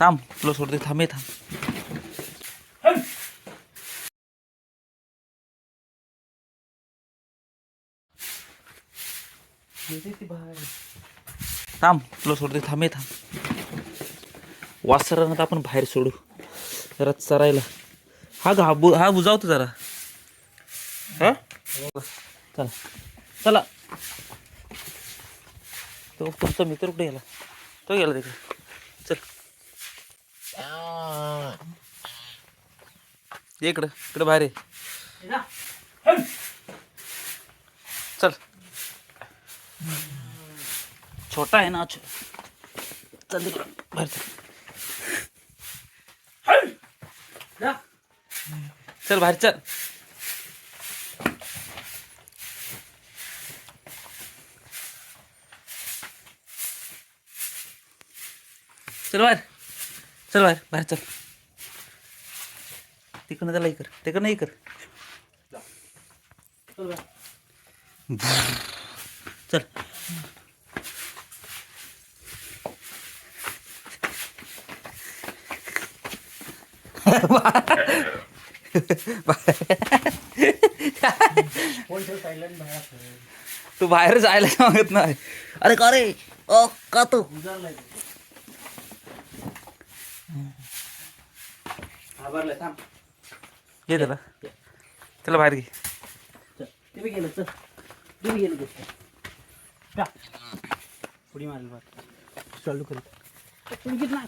थांब तुला सोडते थांब हे. थांब. थांब तुला सोडते थांब थांब. वासरानं तर आपण बाहेर सोडू. जरा चरायला. हा गा बु हा बुजावतो जरा. हा? चला. चला. तो तुमचा मित्र कुठे गेला? तो गेला तिकडे. चल ये इकडं इकडं बाहेर. चल छोटा आहे ना चल तिकडं बाहेर चल. चल बाहेर चल चल बाहेर. चल बाहेर बाहेर चल. तिकडनं त्याला कर तिकडनं हे कर. चल तू बाहेर जायला सांगत नाही. अरे का रे? ओ का तू? आभारलाय थांब. घे त्याला. त्याला बाहेर घे. चल ते बी गेलं चल. ते बी गेलं गोष्ट का उडी मारली बार चालू करू. उडी घेत नाही